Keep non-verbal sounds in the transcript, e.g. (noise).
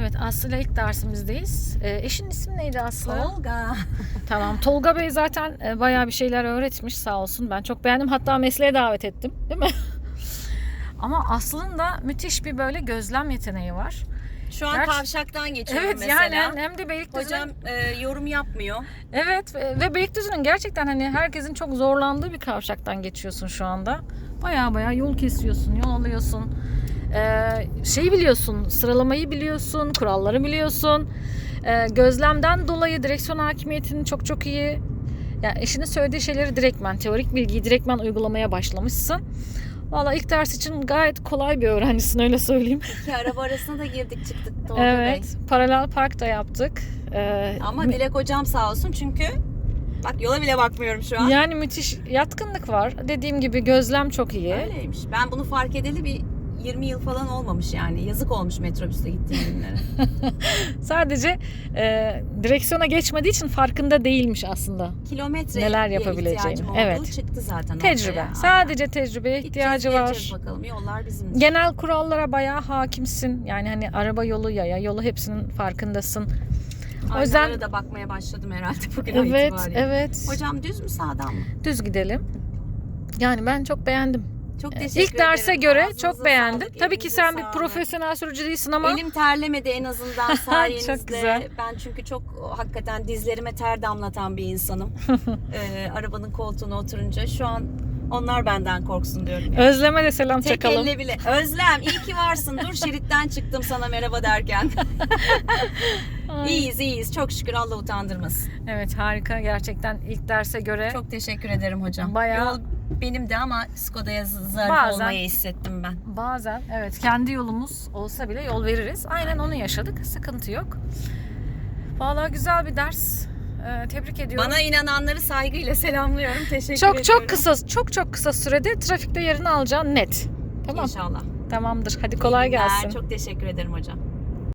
Evet Aslı ile ilk dersimizdeyiz. Ee, eşinin ismi neydi Aslı? Tolga. (laughs) Tamam. Tolga Bey zaten e, bayağı bir şeyler öğretmiş sağ olsun. Ben çok beğendim. Hatta mesleğe davet ettim. Değil mi? (laughs) Ama Aslı'nın da müthiş bir böyle gözlem yeteneği var. Şu an Gerçi- kavşaktan geçiyorum Evet mesela. yani hem de Beylikdüzü'nün Hocam e, yorum yapmıyor. Evet ve ve Beylikdüzü'nün gerçekten hani herkesin çok zorlandığı bir kavşaktan geçiyorsun şu anda. Baya baya yol kesiyorsun, yol alıyorsun. Ee, şeyi biliyorsun, sıralamayı biliyorsun, kuralları biliyorsun. Ee, gözlemden dolayı direksiyon hakimiyetin çok çok iyi. Yani eşinin söylediği şeyleri direktmen, teorik bilgiyi direktmen uygulamaya başlamışsın. Valla ilk ders için gayet kolay bir öğrencisin öyle söyleyeyim. (laughs) İki araba arasına da girdik çıktık Tolga Bey. evet, paralel park da yaptık. Ee, Ama Dilek hocam sağ olsun çünkü bak yola bile bakmıyorum şu an. Yani müthiş yatkınlık var. Dediğim gibi gözlem çok iyi. Öyleymiş. Ben bunu fark edeli bir 20 yıl falan olmamış yani. Yazık olmuş metrobüste gittiğim günlere. (laughs) Sadece e, direksiyona geçmediği için farkında değilmiş aslında. Kilometre Neler yapabileceğini. Evet. çıktı zaten Tecrübe. ortaya. Sadece tecrübeye Gideceğiz, ihtiyacı var. bakalım. Yollar bizim. Genel kurallara bayağı hakimsin. Yani hani araba yolu yaya yolu hepsinin farkındasın. O yüzden da bakmaya başladım herhalde bugün evet itibariyle. evet Hocam düz mü sağdan mı? düz gidelim. Yani ben çok beğendim. Çok Ee, teşekkür İlk derse ederim. göre Ağzınıza çok beğendim. sağlık, Tabii ki elinize sen bir sağlık. profesyonel sürücü değilsin ama Elim terlemedi en azından (laughs) sayenizde. Çok güzel. Ben çünkü çok hakikaten dizlerime ter damlatan bir insanım. (laughs) Ee, arabanın koltuğuna oturunca şu an onlar benden korksun diyorum. ya. Özleme de selam Tek çakalım. elle bile. Özlem iyi ki varsın. Dur şeritten çıktım sana merhaba derken. (laughs) Ay. iyiyiz iyiyiz. Çok şükür Allah utandırmasın. Evet harika gerçekten ilk derse göre Çok teşekkür ederim hocam. Bayağı- Yol benim de ama Skoda'ya zarif Bazen- olmayı hissettim ben. Bazen evet kendi yolumuz olsa bile yol veririz. Aynen onu yaşadık. Sıkıntı yok. Vallahi güzel bir ders. Ee, tebrik ediyorum. Bana inananları saygıyla selamlıyorum. Teşekkür çok ediyorum. çok kısa çok çok kısa sürede trafikte yerini alacağın net. Tamam. İnşallah. Tamamdır. Hadi kolay İyi gelsin. Çok teşekkür ederim hocam.